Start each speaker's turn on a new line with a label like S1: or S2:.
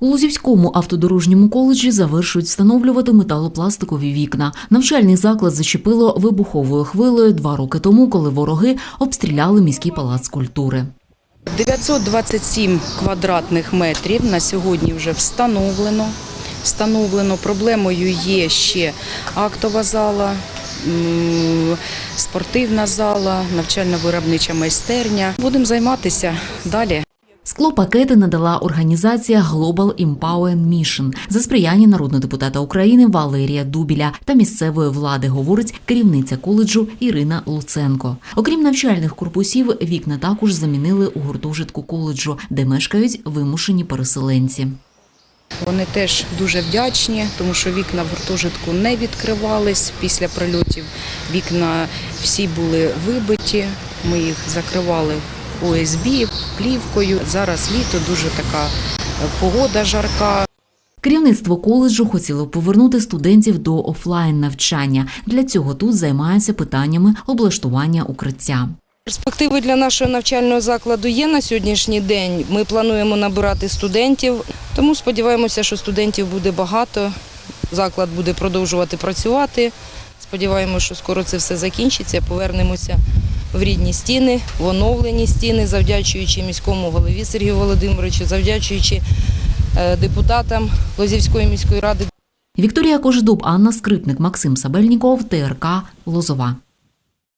S1: У Лузівському автодорожньому коледжі завершують встановлювати металопластикові вікна. Навчальний заклад зачепило вибуховою хвилею два роки тому, коли вороги обстріляли міський палац культури.
S2: 927 квадратних метрів на сьогодні вже встановлено. Встановлено проблемою є ще актова зала, спортивна зала, навчально-виробнича майстерня. Будемо займатися далі.
S1: Склопакети надала організація Global Empower Mission за сприяння народного депутата України Валерія Дубіля та місцевої влади, говорить керівниця коледжу Ірина Луценко. Окрім навчальних корпусів, вікна також замінили у гуртожитку коледжу, де мешкають вимушені переселенці.
S2: Вони теж дуже вдячні, тому що вікна в гуртожитку не відкривались після прильотів. Вікна всі були вибиті. Ми їх закривали ОСБ, плівкою. Зараз літо дуже така е, погода жарка.
S1: Керівництво коледжу хотіло повернути студентів до офлайн навчання. Для цього тут займаються питаннями облаштування укриття.
S3: Перспективи для нашого навчального закладу є на сьогоднішній день. Ми плануємо набирати студентів, тому сподіваємося, що студентів буде багато. Заклад буде продовжувати працювати. Сподіваємося, що скоро це все закінчиться. Повернемося в рідні стіни, в оновлені стіни, завдячуючи міському голові Сергію Володимировичу, завдячуючи е, депутатам Лозівської міської ради.
S1: Вікторія Кожедуб, Анна Скрипник, Максим Сабельніков, ТРК Лозова.